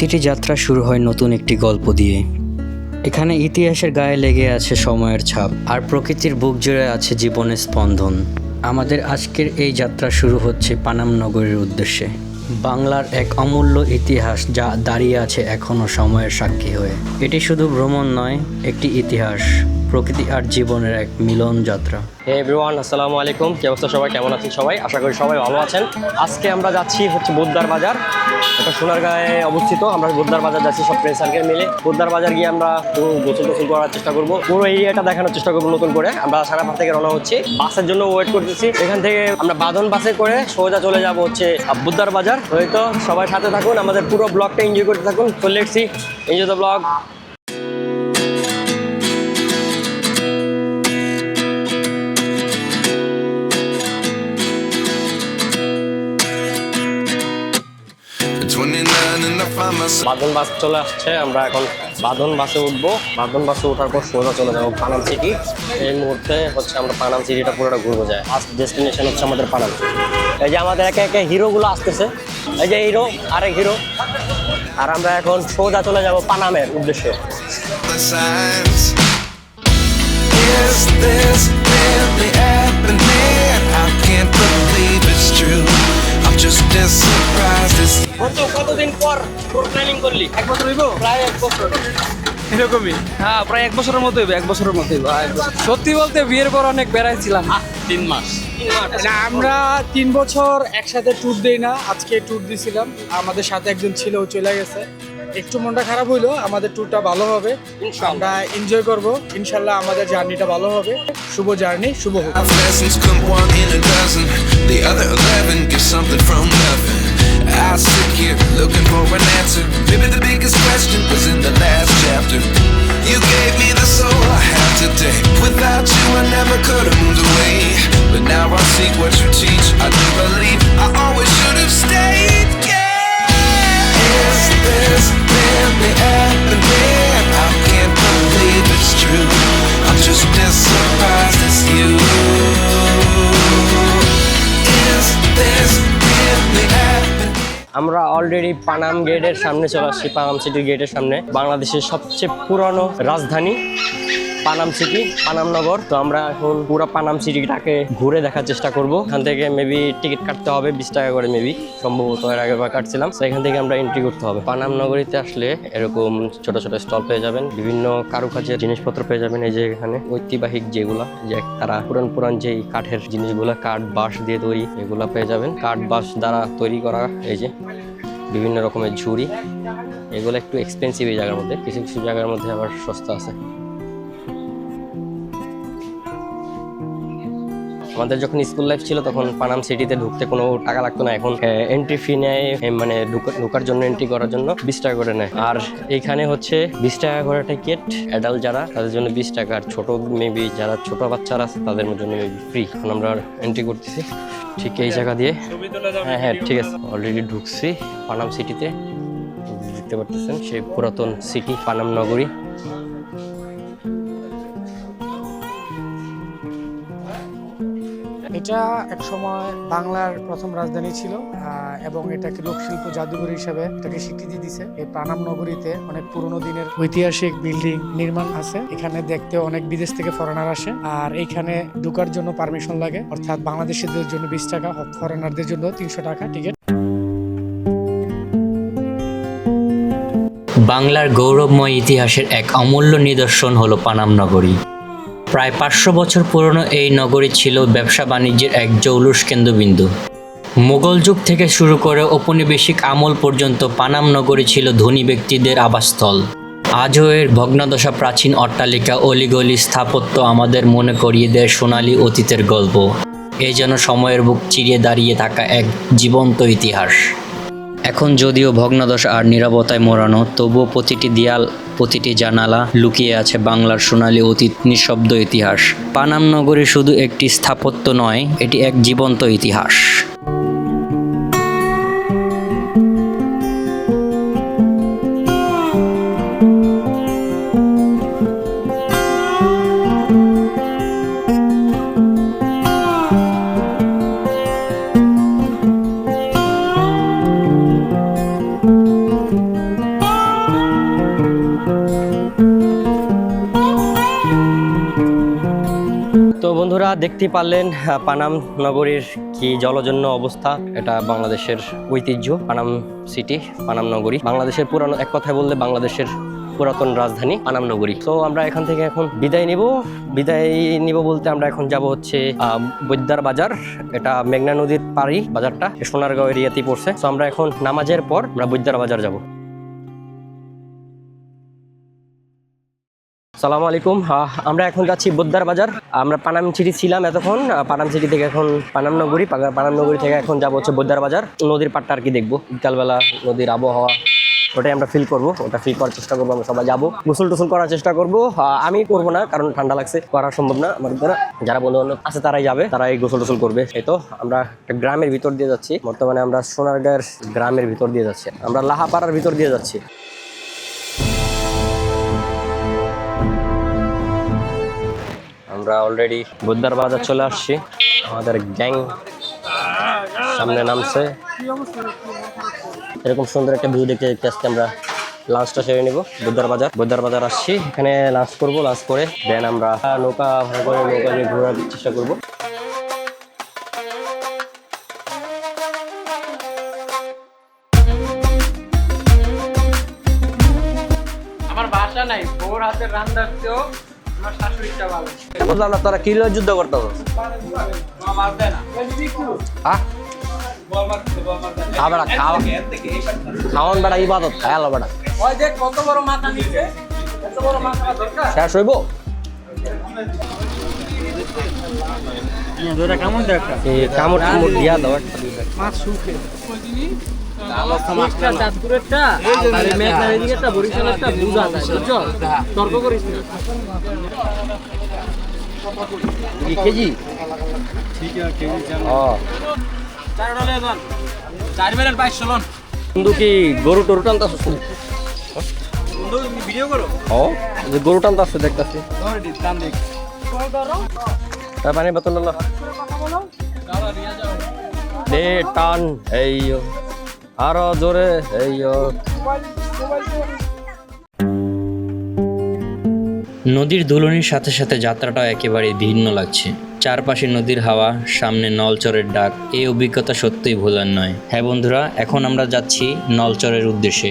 প্রতিটি যাত্রা শুরু হয় নতুন একটি গল্প দিয়ে। এখানে ইতিহাসের গায়ে লেগে আছে সময়ের ছাপ, আর প্রকৃতির বুক জুড়ে আছে জীবনের স্পন্দন। আমাদের আজকের এই যাত্রা শুরু হচ্ছে পানাম নগরীর উদ্দেশ্যে। বাংলার এক অমূল্য ইতিহাস যা দাঁড়িয়ে আছে এখনও সময়ের সাক্ষী হয়ে। এটি শুধু ভ্রমণ নয়, একটি ইতিহাস। প্রকৃতি আর জীবনের এক মিলন যাত্রা। হে এভরিওয়ান আসসালামু আলাইকুম। কি অবস্থা সবাই? কেমন আছেন সবাই? আশা করি সবাই ভালো আছেন। আজকে আমরা যাচ্ছি হচ্ছে বুদ্ধবার বাজার। এটা সোনারগাঁয়ে অবস্থিত। আমরা বুদ্ধবার বাজার যাচ্ছি সব ফ্রেন্ড সার্কেল মিলে। বুদ্ধবার বাজার গিয়ে আমরা গোসল গোসল করার চেষ্টা করব। পুরো এরিয়াটা দেখানোর চেষ্টা করব নতুন করে। আমরা সারাপার থেকে রওনা হচ্ছি। বাসের জন্য ওয়েট করতেছি। এখান থেকে আমরা বাঁধন বাসে করে সোজা চলে যাব হচ্ছে বুদ্ধবার বাজার। হয়তো সবাই সাথে থাকুন। আমাদের পুরো ব্লগটা এনজয় করতে থাকুন। তো let's enjoy the blog I Badhon বাস চলে আসছে, আমরা এখন বাঁধন বাসে উঠবো। বাঁধন বাসে ওঠার পর সোজা চলে যাব পানাম সিটি। এই মুহূর্তে হচ্ছে আমরা পানাম সিটিটা পুরোটা ঘুরবো যায়। ফার্স্ট ডেস্টিনেশন হচ্ছে আমাদের পানাম এই যে আমাদের একে একে হিরোগুলো আসতেছে। এই যে হিরো, আরেক হিরো। আর আমরা এখন সোজা চলে যাব পানামের উদ্দেশ্যে। Just as surprised কতদিন পর প্ল্যানিং করলি? এক বছর হইব? প্রায় এক বছর। এরকমই? হ্যাঁ প্রায় এক বছরের মতো হইব এক বছরের মতো হইব। সত্যি বলতে বিয়ের পর অনেক বেড়াইছিলাম। তিন মাস। তিন মাস। না আমরা তিন বছর একসাথে ট্যুর দেই না আজকে ট্যুর দিছিলাম। আমাদের সাথে একজন ছিল ও চলে গেছে। একটু মনটা খারাপ হইল আমাদের ট্যুরটা ভালো হবে। আমরা এনজয় করব। ইনশাল্লাহ আমাদের জার্নিটা ভালো হবে। শুভ জার্নি শুভ হোক। I sit here looking for an answer. Maybe the biggest question was in the last chapter. You gave me the soul I have today. Without you, I never could have moved away. But now I see what you teach. I do believe আমরা already Panam গেটের সামনে চলে আসছি Panam city গেটের সামনে। বাংলাদেশের সবচেয়ে পুরনো রাজধানী। পানাম সিটি, পানাম নগর। তো আমরা এখন পুরো পানাম সিটিটাকে ঘুরে দেখার চেষ্টা করব। এখান থেকে মেবি টিকিট কাটতে হবে, বিশ টাকা করে মেবি সম্ভবত এর আগে কাটছিলাম। তো এখান থেকে আমরা এন্ট্রি করতে হবে। পানাম নগরীতে আসলে এরকম ছোট ছোট স্টল পেয়ে যাবেন। বিভিন্ন কারুকাজের জিনিসপত্র পেয়ে যাবেন এই যে এখানে। ঐতিহাসিক যেগুলা, যে তারা পুরান পুরান যেই কাঠের জিনিসগুলো, কাঠ বাঁশ দিয়ে তৈরি এগুলো পেয়ে যাবেন। কাঠ বাঁশ দ্বারা তৈরি করা এই যে বিভিন্ন রকমের ঝুড়ি। এগুলো একটু এক্সপেন্সিভ এই জায়গার মধ্যে। কিছু কিছু জায়গার মধ্যে আবার সস্তা আছে। আমাদের যখন স্কুল লাইফ ছিল তখন পানাম সিটিতে ঢুকতে কোনো টাকা লাগতো না। এখন এন্ট্রি ফি নেয় মানে ঢুকা- ঢোকার জন্য এন্ট্রি করার জন্য বিশ টাকা করে নেয়। আর এইখানে হচ্ছে বিশ টাকা করে টিকিট অ্যাডাল্ট যারা, তাদের জন্য বিশ টাকা। আর ছোটো মেবি যারা ছোট বাচ্চারা আছে, তাদের জন্য মেবি ফ্রি এখন আমরা এন্ট্রি করতেছি। ঠিক এই জায়গা দিয়ে। হ্যাঁ হ্যাঁ ঠিক আছে। অলরেডি ঢুকছি পানাম সিটিতে দেখতে পারতেছেন? সেই পুরাতন সিটি পানাম নগরী। এটা এক সময় বাংলার প্রথম রাজধানী ছিল এবং এটাকে লোকশিল্প জাদুঘর হিসেবে এটাকে স্বীকৃতি দিছে। এই প্রাণাম নগরীতে অনেক পুরনো দিনের ঐতিহাসিক বিল্ডিং নির্মাণ আছে। এখানে দেখতে অনেক বিদেশ থেকে ফরেনার আসে, আর এইখানে ঢুকার জন্য পারমিশন লাগে। অর্থাৎ বাংলাদেশিদের জন্য বিশ টাকা ফরেনারদের জন্য তিনশো টাকা টিকিট বাংলার গৌরবময় ইতিহাসের এক অমূল্য নিদর্শন হলো পানাম নগরী। প্রায় পাঁচশো বছর পুরনো এই নগরী ছিল ব্যবসা বাণিজ্যের এক জৌলুস কেন্দ্রবিন্দু। মোগল যুগ থেকে শুরু করে ঔপনিবেশিক আমল পর্যন্ত পানাম নগরী ছিল ধনী ব্যক্তিদের আবাসস্থল। আজও এর ভগ্নদশা প্রাচীন অট্টালিকা অলিগলি স্থাপত্য আমাদের মনে করিয়ে দেয় সোনালী অতীতের গল্প। এ যেন সময়ের বুক চিরিয়ে দাঁড়িয়ে থাকা এক জীবন্ত ইতিহাস। এখন যদিও ভগ্নদশ আর নিরাপত্তায় মোড়ানো, তবুও প্রতিটি দেয়াল, প্রতিটি জানালা লুকিয়ে আছে বাংলার সোনালী অতীত নিঃশব্দ ইতিহাস। পানাম নগরী শুধু একটি স্থাপত্য নয়, এটি এক জীবন্ত ইতিহাস। দেখতে পারলেন পানাম নগরীর কি জলজন্য অবস্থা। এটা বাংলাদেশের ঐতিহ্য, পানাম সিটি পানাম নগরী। বাংলাদেশের পুরানো, এক কথায় বললে বাংলাদেশের পুরাতন রাজধানী পানাম নগরী। তো আমরা এখান থেকে এখন বিদায় নিব। বিদায় নিব বলতে আমরা এখন যাব হচ্ছে বৈদ্যার বাজার। এটা মেঘনা নদীর পাড়ি বাজারটা, সোনারগাঁও এরিয়াতেই পড়ছে। তো আমরা এখন নামাজের পর আমরা বৈদ্যার বাজার যাব। সালামু আলাইকুম। আমরা এখন যাচ্ছি বোদ্দার বাজার। আমরা পানাম সিটি ছিলাম এতক্ষণ। আহ, পানাম সিটি থেকে এখন পানাম নগরী পানাম নগরী থেকে এখন যাব হচ্ছে বোদ্দার বাজার। নদীর পাটটা আর কি দেখব। বিকালবেলা নদীর আবহাওয়া ওটাই আমরা ফিল করব। ওটা ফিল করার চেষ্টা করব আমরা সবাই যাব। গোসল টোসল করার চেষ্টা করব। আমি করব না কারণ ঠান্ডা লাগছে। করা সম্ভব না আমার দ্বারা যারা বন্ধু বান্ধব আছে তারাই যাবে। তারাই গোসল টোসল করবে। এই তো আমরা একটা গ্রামের ভিতর দিয়ে যাচ্ছি। বর্তমানে আমরা সোনারগাঁয়ের গ্রামের ভিতর দিয়ে যাচ্ছি। আমরা লাহাপাড়ার ভিতর দিয়ে যাচ্ছি। আমরা অলরেডি বুদ্ধার বাজার চলে আসছি। আমাদের গ্যাং সামনে নামছে। এরকম সুন্দর একটা ভিউ দেখতে দেখতে আজকে আমরা লাঞ্চটা সেরে নিব বুদ্ধার বাজার। বুদ্ধার বাজার আসছি, এখানে লাঞ্চ করব লাঞ্চ করে দেন আমরা নৌকা ভাড়া করে নৌকা নিয়ে ঘোরার চেষ্টা করব। আমার বাসা নাই বউর হাতের রান্নার বুঝলাম না তোরা কিলো যুদ্ধ করতে। খাওয়া খাওয়ান বেড়া ইবাদত খায়ালো বেড়া। ওই দেখ কত বড় মাথা নিচ্ছে এত বড় মাথা দরকার। শেষ হইব? কেমন দেখা কামড় কামড় দিয়া দাও একটা মাছ শুকে। তর্ক করিস না। কি কেজি? বন্ধু গরু টরু টানতাছ বন্ধু ভিডিও করো। ও যে গরু টানতাছ দেখতাছি। পানি বোতল দে টান এই ও। আরও জোরে, এই নদীর দুলনির সাথে সাথে যাত্রাটাও একেবারে ভিন্ন লাগছে। চারপাশে নদীর হাওয়া, সামনে নলচরের ডাক, এই অভিজ্ঞতা সত্যিই ভোলার নয়। হ্যাঁ বন্ধুরা, এখন আমরা যাচ্ছি নলচরের উদ্দেশ্যে।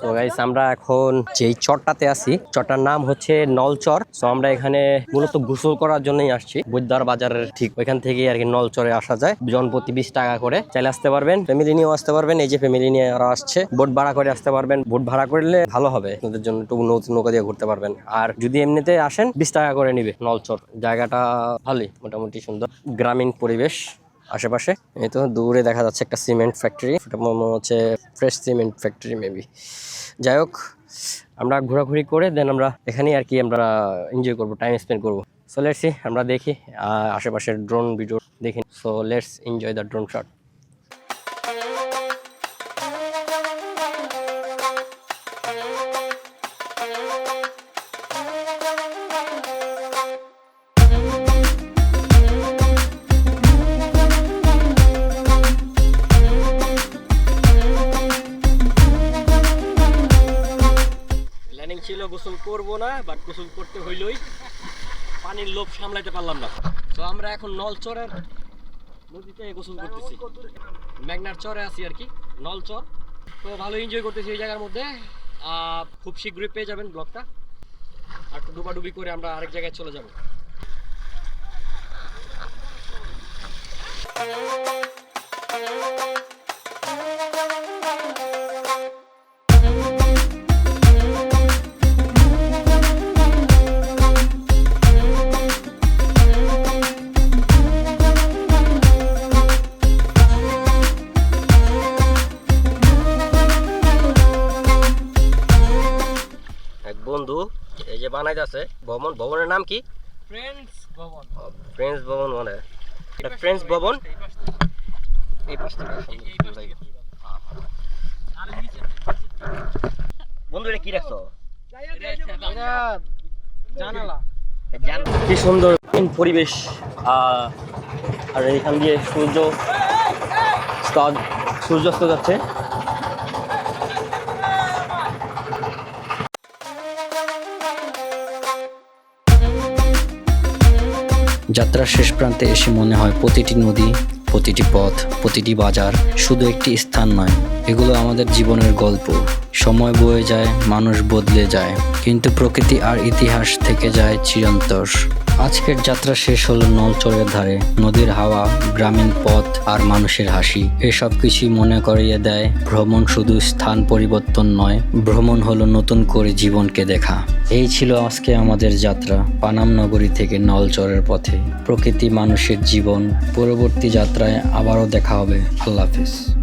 তো গাইস আমরা এখন যেই চরটাতে আছি, চরটার নাম হচ্ছে নলচর। তো আমরা এখানে মূলত গোসল করার জন্যই আসছি। বৈদ্যার বাজারের ঠিক ওইখান থেকে আর কি নলচরে আসা যায়। জন প্রতি বিশ টাকা করে চাইলে আসতে পারবেন ফ্যামিলি নিয়েও আসতে পারবেন। এই যে ফ্যামিলি নিয়ে ওরা আসছে, বোট ভাড়া করে আসতে পারবেন। বোট ভাড়া করলে ভালো হবে। আপনাদের জন্য একটু নৌকা দিয়ে ঘুরতে পারবেন। আর যদি এমনিতে আসেন, বিশ টাকা করে নিবে নলচর। জায়গাটা ভালোই, মোটামুটি সুন্দর। গ্রামীণ পরিবেশ। আশেপাশে। এই তো দূরে দেখা যাচ্ছে একটা সিমেন্ট ফ্যাক্টরি মনে হচ্ছে ফ্রেশ সিমেন্ট ফ্যাক্টরি মেবি যাই হোক, আমরা ঘোরাঘুরি করে দেন আমরা এখানেই আর কি আমরা এনজয় করব টাইম স্পেন্ড করব। সো লেটসি আমরা দেখি আশেপাশের ড্রোন ভিডিও দেখি। So let's enjoy the drone shot ছিল, গোসল করব না বাট গোসল করতে হইলই। পানির লোভ সামলাইতে পারলাম না। তো আমরা এখন নলচরের নদীতে গোসল করতেছি। মেঘনার চরে আছি আর কি, নলচর। তো ভালো এনজয় করতেছি এই জায়গার মধ্যে। খুব শীঘ্রই পেয়ে যাবেন ব্লগটা আর একটু ডুবাডুবি করে আমরা আরেক জায়গায় চলে যাব। এক এই যে বানাইতেছে ভবন। ভবনের নাম কি? ফ্রেন্ডস ভবন। ফ্রেন্ডস ভবন মানে। এটা ফ্রেন্ডস ভবন। এই পাশ থেকে বন্ধু এটা কি রাখছো? কি সুন্দর পরিবেশ। আহ, আর এখান দিয়ে সূর্য সূর্যাস্ত যাচ্ছে। যাত্রার শেষ প্রান্তে এসে মনে হয় প্রতিটি নদী, প্রতিটি পথ, প্রতিটি বাজার শুধু একটি স্থান নয়। এগুলো আমাদের জীবনের গল্প। সময় বয়ে যায়, মানুষ বদলে যায়, কিন্তু প্রকৃতি আর ইতিহাস থেকে যায় চিরন্তর। আজকের যাত্রা শেষ হলো নলচরের ধারে। নদীর হাওয়া, গ্রামীণ পথ আর মানুষের হাসি। এসব কিছুই মনে করিয়ে দেয়, ভ্রমণ শুধু স্থান পরিবর্তন নয়, ভ্রমণ হলো নতুন করে জীবনকে দেখা। এই ছিল আজকে আমাদের যাত্রা, পানাম নগরী থেকে নলচরের পথে। প্রকৃতি মানুষের জীবন, পরবর্তী যাত্রায় আবারও দেখা হবে। আল্লাহ হাফেজ।